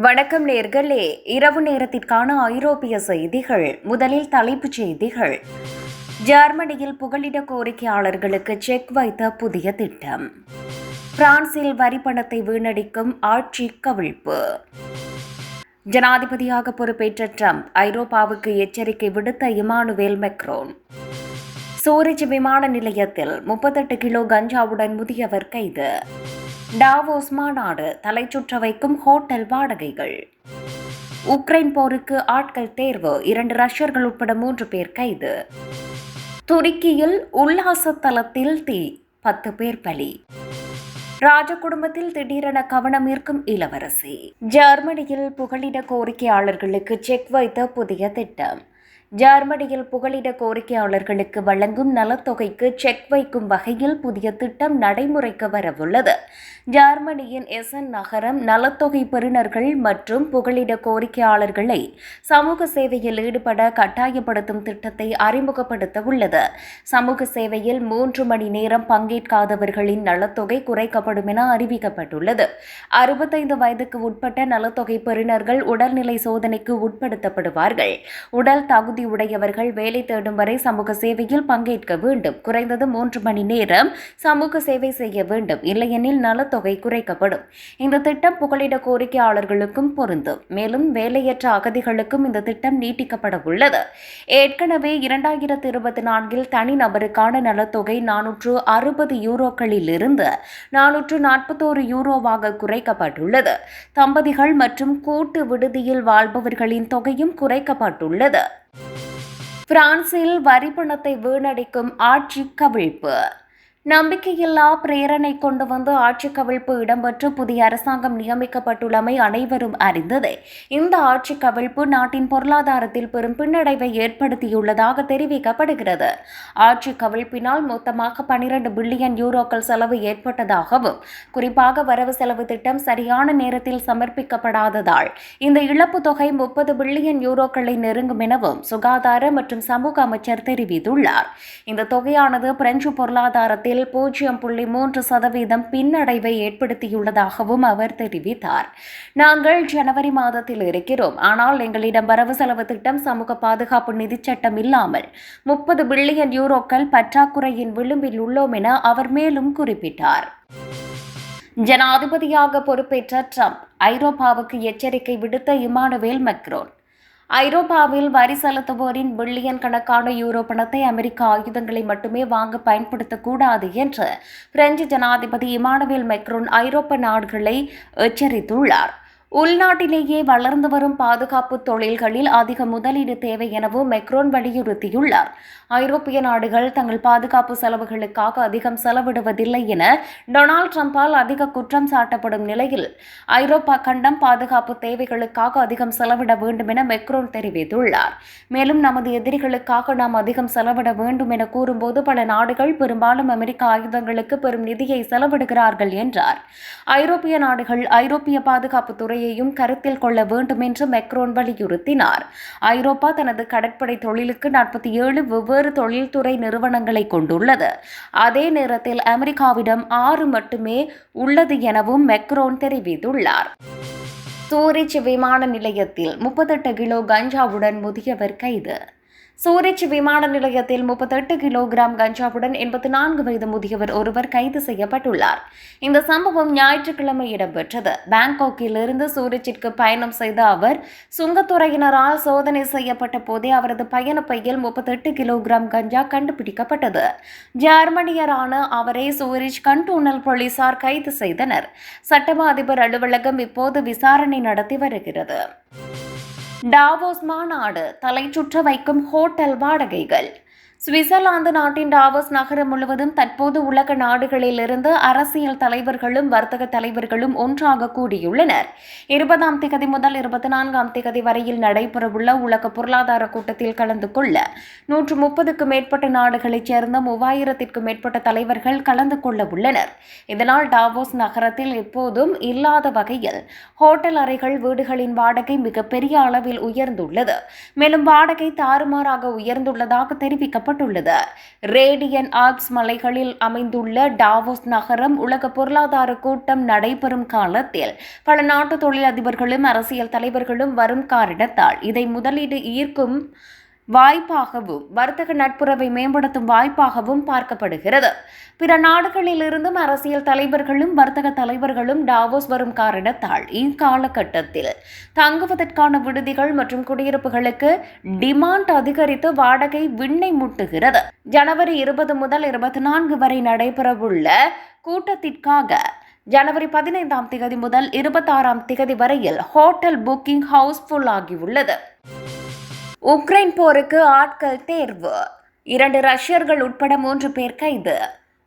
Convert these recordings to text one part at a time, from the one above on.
வணக்கம் நேர்களே. இரவு நேரத்திற்கான ஐரோப்பிய செய்திகள். முதலில் தலைப்புச் செய்திகள். ஜெர்மனியில் புகலிட கோரிக்கையாளர்களுக்கு செக் வைத்த புதிய திட்டம். பிரான்சில் வரி பணத்தை வீணடிக்கும் ஆட்சி கவிழ்ப்பு. ஜனாதிபதியாக பொறுப்பேற்ற ட்ரம்ப் ஐரோப்பாவுக்கு எச்சரிக்கை விடுத்த இமானுவேல் மெக்ரோன். சூரஜ் விமான நிலையத்தில் முப்பத்தெட்டு கிலோ கஞ்சாவுடன் முதியவர் கைது. டாவோஸ் மாநாடு தலை சுற்ற வைக்கும் ஹோட்டல் வாடகைகள். உக்ரைன் போருக்கு ஆட்கள் தேர்வு இரண்டு ரஷ்யர்கள் உட்பட மூன்று பேர் கைது. துருக்கியில் உல்லாச தலத்தில் தீ பத்து பேர் பலி. ராஜ குடும்பத்தில் திடீரென கவனம் இருக்கும் இளவரசி. ஜெர்மனியில் புகலிட கோரிக்கையாளர்களுக்கு செக் வைத்த புதிய திட்டம். ஜெர்மனியில் புகலிட கோரிக்கையாளர்களுக்கு வழங்கும் நலத்தொகைக்கு செக் வைக்கும் வகையில் புதிய திட்டம் நடைமுறைக்கு வரவுள்ளது. ஜெர்மனியின் எசன் நகரம் நலத்தொகை பெறுநர்கள் மற்றும் புகலிட கோரிக்கையாளர்களை சமூக சேவையில் ஈடுபட கட்டாயப்படுத்தும் திட்டத்தை அறிமுகப்படுத்த உள்ளது. சமூக சேவையில் மூன்று மணி நேரம் பங்கேற்காதவர்களின் நலத்தொகை குறைக்கப்படும் என அறிவிக்கப்பட்டுள்ளது. அறுபத்தைந்து வயதுக்கு உட்பட்ட நலத்தொகை பெறுநர்கள் உடல்நிலை சோதனைக்கு உட்படுத்தப்படுவார்கள். உடல் தகுதி உடையவர்கள் வேலை தேடும் வரை சமூக சேவையில் பங்கேற்க வேண்டும். குறைந்தது மூன்று மணி நேரம் சமூக சேவை செய்ய வேண்டும். இல்லையெனில் நலத்தொகை குறைக்கப்படும். இந்த திட்டம் புகலிட கோரிக்கையாளர்களுக்கும் பொருந்தும். மேலும் வேலையற்ற அகதிகளுக்கும் இந்த திட்டம் நீட்டிக்கப்பட உள்ளது. ஏற்கனவே இரண்டாயிரத்து இருபத்தி நான்கில் தனிநபருக்கான நலத்தொகை நானூற்று அறுபது யூரோக்களில் இருந்து நானூற்று நாற்பத்தோரு யூரோவாக குறைக்கப்பட்டுள்ளது. தம்பதிகள் மற்றும் கூட்டு விடுதியில் வாழ்பவர்களின் தொகையும் குறைக்கப்பட்டுள்ளது. பிரான்சில் வரி பணத்தை வீணடிக்கும் ஆட்சி கவிழ்ப்பு. நம்பிக்கையில்லா பிரேரணை கொண்டு வந்து ஆட்சி கவிழ்ப்பு இடம்பெற்று புதிய அரசாங்கம் நியமிக்கப்பட்டுள்ளமை அனைவரும் அறிந்ததே. இந்த ஆட்சி கவிழ்ப்பு நாட்டின் பொருளாதாரத்தில் பெரும் பின்னடைவை ஏற்படுத்தியுள்ளதாக தெரிவிக்கப்படுகிறது. ஆட்சி கவிழ்ப்பினால் மொத்தமாக பனிரெண்டு பில்லியன் யூரோக்கள் செலவு ஏற்பட்டதாகவும் குறிப்பாக வரவு செலவு திட்டம் சரியான நேரத்தில் சமர்ப்பிக்கப்படாததால் இந்த இழப்பு தொகை முப்பது பில்லியன் யூரோக்களை நெருங்கும் எனவும் சுகாதார மற்றும் சமூக அமைச்சர் தெரிவித்துள்ளார். இந்த தொகையானது பிரெஞ்சு பொருளாதாரத்தில் விகிதத்தில் பூஜ்ஜியம் புள்ளி மூன்று சதவீதம் பின்னடைவை ஏற்படுத்தியுள்ளதாகவும் அவர் தெரிவித்தார். நாங்கள் ஜனவரி மாதத்தில் இருக்கிறோம். ஆனால் எங்களிடம் வரவு செலவு திட்டம் சமூக பாதுகாப்பு நிதிச் சட்டம் இல்லாமல் முப்பது பில்லியன் யூரோக்கள் பற்றாக்குறையின் விளிம்பில் உள்ளோம் என அவர் மேலும் குறிப்பிட்டார். ஜனாதிபதியாக பொறுப்பேற்ற ட்ரம்ப் ஐரோப்பாவுக்கு எச்சரிக்கை விடுத்த இமானுவேல் மக்ரோன் ஐரோப்பாவில் வரி செலுத்துவோரின் பில்லியன் கணக்கான யூரோ பணத்தை அமெரிக்க ஆயுதங்களை மட்டுமே வாங்க பயன்படுத்தக்கூடாது என்று பிரெஞ்சு ஜனாதிபதி இமானுவேல் மெக்ரோன் ஐரோப்பிய நாடுகளை எச்சரித்துள்ளார். உள்நாட்டிலேயே வளர்ந்து வரும் பாதுகாப்பு தொழில்களில் அதிக முதலீடு தேவை எனவும் மெக்ரோன் வலியுறுத்தியுள்ளார். ஐரோப்பிய நாடுகள் தங்கள் பாதுகாப்பு செலவுகளுக்காக அதிகம் செலவிடுவதில்லை என டொனால்டு ட்ரம்பால் அதிக குற்றம் சாட்டப்படும் நிலையில் ஐரோப்பா கண்டம் பாதுகாப்பு தேவைகளுக்காக அதிகம் செலவிட வேண்டும் என மெக்ரோன் தெரிவித்துள்ளார். மேலும் நமது எதிரிகளுக்காக நாம் அதிகம் செலவிட வேண்டும் என கூறும்போது பல நாடுகள் பெரும்பாலும் அமெரிக்க ஆயுதங்களுக்கு பெரும் நிதியை செலவிடுகிறார்கள் என்றார். ஐரோப்பிய நாடுகள் ஐரோப்பிய பாதுகாப்பு துறையையும் கருத்தில் கொள்ள வேண்டும் என்று மெக்ரோன் வலியுறுத்தினார். ஐரோப்பா தனது கடற்படை தொழிலுக்கு நாற்பத்தி ஏழு வெவ்வேறு தொழில்துறை நிறுவனங்களை கொண்டுள்ளது. அதே நேரத்தில் அமெரிக்காவிடம் ஆறு மட்டுமே உள்ளது எனவும் மெக்ரோன் தெரிவித்துள்ளார். சூரிச் விமான நிலையத்தில் முப்பத்தெட்டு கிலோ கஞ்சாவுடன் முதியவர் கைது. சூரிச் விமான நிலையத்தில் முப்பத்தெட்டு கிலோகிராம் கஞ்சாவுடன் எண்பத்தி நான்கு வயது முதியவர் ஒருவர் கைது செய்யப்பட்டுள்ளார். இந்த சம்பவம் ஞாயிற்றுக்கிழமை இடம்பெற்றது. பாங்காக்கிலிருந்து சூரிச்சிற்கு பயணம் செய்த அவர் சுங்கத்துறையினரால் சோதனை செய்யப்பட்ட போதே அவரது பயண பையில் முப்பத்தெட்டு கிலோகிராம் கஞ்சா கண்டுபிடிக்கப்பட்டது. ஜெர்மனியரான அவரை சூரிச் கண்டோனல் போலீசார் கைது செய்தனர். சட்டமா அதிபர் அலுவலகம் இப்போது விசாரணை நடத்தி வருகிறது. டாவோஸ் மாநாடு தலை சுற்ற வைக்கும் ஹோட்டல் வாடகைகள். சுவிட்சர்லாந்து நாட்டின் டாவோஸ் நகரம் முழுவதும் தற்போது உலக நாடுகளிலிருந்து அரசியல் தலைவர்களும் வர்த்தக தலைவர்களும் ஒன்றாக கூடியுள்ளனர். இருபதாம் திகதி முதல் இருபத்தி நான்காம் திகதி வரையில் நடைபெறவுள்ள உலக பொருளாதார கூட்டத்தில் கலந்து கொள்ள நூற்று முப்பதுக்கும் மேற்பட்ட நாடுகளைச் சேர்ந்த மூவாயிரத்திற்கும் மேற்பட்ட தலைவர்கள் கலந்து கொள்ள உள்ளனர். இதனால் டாவோஸ் நகரத்தில் எப்போதும் இல்லாத வகையில் ஹோட்டல் அறைகள் வீடுகளின் வாடகை மிகப்பெரிய அளவில் உயர்ந்துள்ளது. மேலும் வாடகை தாறுமாறாக உயர்ந்துள்ளதாக தெரிவிக்கப்பட்டது திட்டமிடப்பட்டுள்ளது ரேடியன் ஆல்ப்ஸ் மலைகளில் அமைந்துள்ள டாவோஸ் நகரம் உலக பொருளாதார கூட்டம் நடைபெறும் காலத்தில் பல நாட்டு தொழிலதிபர்களும் அரசியல் தலைவர்களும் வரும் காரணத்தால் இதை முதலீடு ஈர்க்கும் வாய்ப்பாகவும் வர்த்தக நட்புறவை மேம்படுத்தும் வாய்ப்பாகவும் பார்க்கப்படுகிறது. பிற நாடுகளிலிருந்தும் அரசியல் தலைவர்களும் வர்த்தக தலைவர்களும் டாவோஸ் வரும் காரணத்தால் இக்காலகட்டத்தில் தங்குவதற்கான விடுதிகள் மற்றும் குடியிருப்புகளுக்கு டிமாண்ட் அதிகரித்து வாடகை விண்ணை முட்டுகிறது. ஜனவரி இருபது முதல் இருபத்தி நான்கு வரை நடைபெறவுள்ள கூட்டத்திற்காக ஜனவரி பதினைந்தாம் திகதி முதல் இருபத்தாறாம் திகதி வரையில் ஹோட்டல் புக்கிங் ஹவுஸ்ஃபுல் ஆகியுள்ளது உக்ரைன் போருக்கு ஆட்கள் தேர்வு. இரண்டு ரஷ்யர்கள் உட்பட மூன்று பேர் கைது.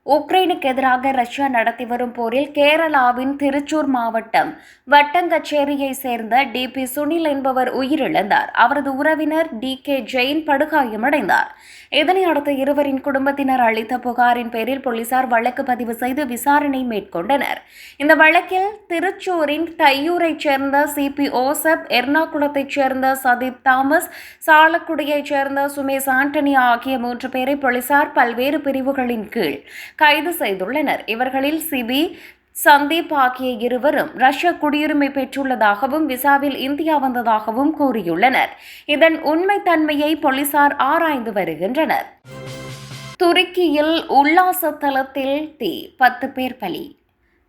உக்ரைனுக்கு எதிராக ரஷ்யா நடத்தி வரும் போரில் கேரளாவின் திருச்சூர் மாவட்டம் வட்டங்கச்சேரியை சேர்ந்த டி பி சுனில் என்பவர் உயிரிழந்தார். அவரது உறவினர் டி கே ஜெயின் படுகாயமடைந்தார். இதனை அடுத்து இருவரின் குடும்பத்தினர் அளித்த புகாரின் பேரில் போலீசார் வழக்கு பதிவு செய்து விசாரணை மேற்கொண்டனர். இந்த வழக்கில் திருச்சூரின் தையூரைச் சேர்ந்த சிபி ஓசப் எர்ணாகுளத்தைச் சேர்ந்த சதீப் தாமஸ் சாலக்குடியைச் சேர்ந்த சுமேஷ் ஆண்டனி ஆகிய மூன்று பேரை போலீசார் பல்வேறு பிரிவுகளின் கீழ் கைது செய்துள்ளனர். இவர்களில் சிபி சந்தீப் ஆகிய இருவரும் ரஷ்ய குடியுரிமை பெற்றுள்ளதாகவும் விசாவில் இந்தியா வந்ததாகவும் கூறியுள்ளனர். இதன் உண்மைத்தன்மையை போலீசார் ஆராய்ந்து வருகின்றனர். துருக்கியில் உல்லாச தளத்தில் தீ பத்து பேர் பலி.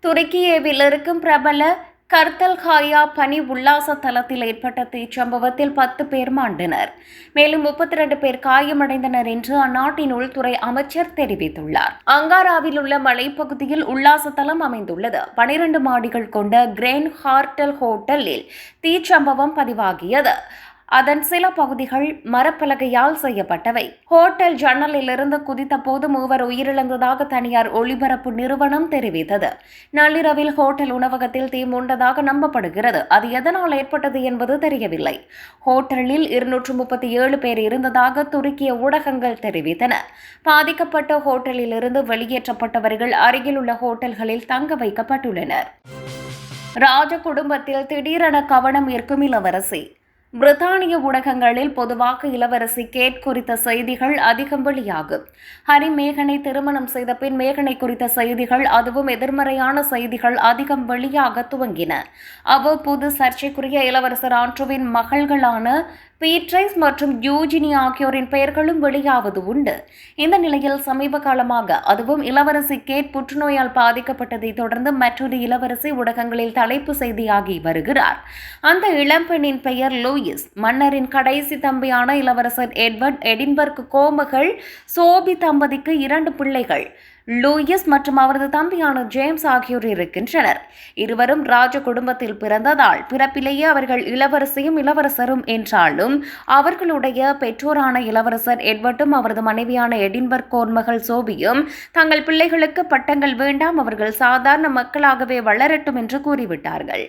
துருக்கியவில் இருக்கும் பிரபல கர்த்தல்காயா பனி உல்லாச தலத்தில் ஏற்பட்ட தீச்சம்பவத்தில் பத்து பேர் மாண்டனர். மேலும் முப்பத்தி ரெண்டு பேர் காயமடைந்தனர் என்று அந்நாட்டின் உள்துறை அமைச்சர் தெரிவித்துள்ளார். அங்காராவில் உள்ள மலைப்பகுதியில் உல்லாச தலம் அமைந்துள்ளது. பனிரெண்டு மாடிகள் கொண்ட கிரேன் ஹார்டல் ஹோட்டலில் தீச்சம்பவம் பதிவாகியது. அதன் சில பகுதிகள் மரப்பலகையால் செய்யப்பட்டவை. ஹோட்டல் ஜன்னலிலிருந்து குதித்த போது மூவர் உயிரிழந்ததாக தனியார் ஒளிபரப்பு நிறுவனம் தெரிவித்தது. நள்ளிரவில் ஹோட்டல் உணவகத்தில் தீ மூண்டதாக நம்பப்படுகிறது. அது எதனால் ஏற்பட்டது என்பது தெரியவில்லை. ஹோட்டலில் இருநூற்று முப்பத்தி ஏழு பேர் இருந்ததாக துருக்கிய ஊடகங்கள் தெரிவித்தன. பாதிக்கப்பட்ட ஹோட்டலிலிருந்து வெளியேற்றப்பட்டவர்கள் வெளியேற்றப்பட்டவர்கள் அருகிலுள்ள ஹோட்டல்களில் தங்க வைக்கப்பட்டுள்ளனர். ராஜ குடும்பத்தில் திடீரென கவனம் ஈர்க்கும் இளவரசி. பிரித்தானிய ஊடகங்களில் பொதுவாக இளவரசி கேட் குறித்த செய்திகள் அதிகம் வெளியாகும். ஹரி மேகனை திருமணம் செய்த பின் மேகனை குறித்த செய்திகள் அதுவும் எதிர்மறையான செய்திகள் அதிகம் வெளியாக துவங்கின. அவ்வப்போது சர்ச்சைக்குரிய இளவரசர் ஆண்ட்ரூவின் மகள்களான பீட்ரைஸ் மற்றும் யூஜினி ஆகியோரின் பெயர்களும் வெளியாவது உண்டு. இந்த நிலையில் சமீப காலமாக அதுவும் இளவரசி கேட் புற்றுநோயால் பாதிக்கப்பட்டதை தொடர்ந்து மற்றொரு இளவரசி ஊடகங்களில் தலைப்பு செய்தியாகி வருகிறார். அந்த இளம்பெண்ணின் பெயர் லூயிஸ். மன்னரின் கடைசி தம்பியான இளவரசர் எட்வர்ட் எடின்பர்க் கோமகள் சோபி தம்பதிக்கு இரண்டு பிள்ளைகள். லூயிஸ் மற்றும் அவரது தம்பியான ஜேம்ஸ் ஆகியோர் இருக்கின்றனர். இருவரும் ராஜ குடும்பத்தில் பிறந்ததால் பிறப்பிலேயே அவர்கள் இளவரசியும் இளவரசரும் என்றாலும் அவர்களுடைய பெற்றோரான இளவரசர் எட்வர்டும் அவரது மனைவியான எடின்பர்க் கோர்மகள் சோபியும் தங்கள் பிள்ளைகளுக்கு பட்டங்கள் வேண்டாம் அவர்கள் சாதாரண மக்களாகவே வளரட்டும் என்று கூறிவிட்டார்கள்.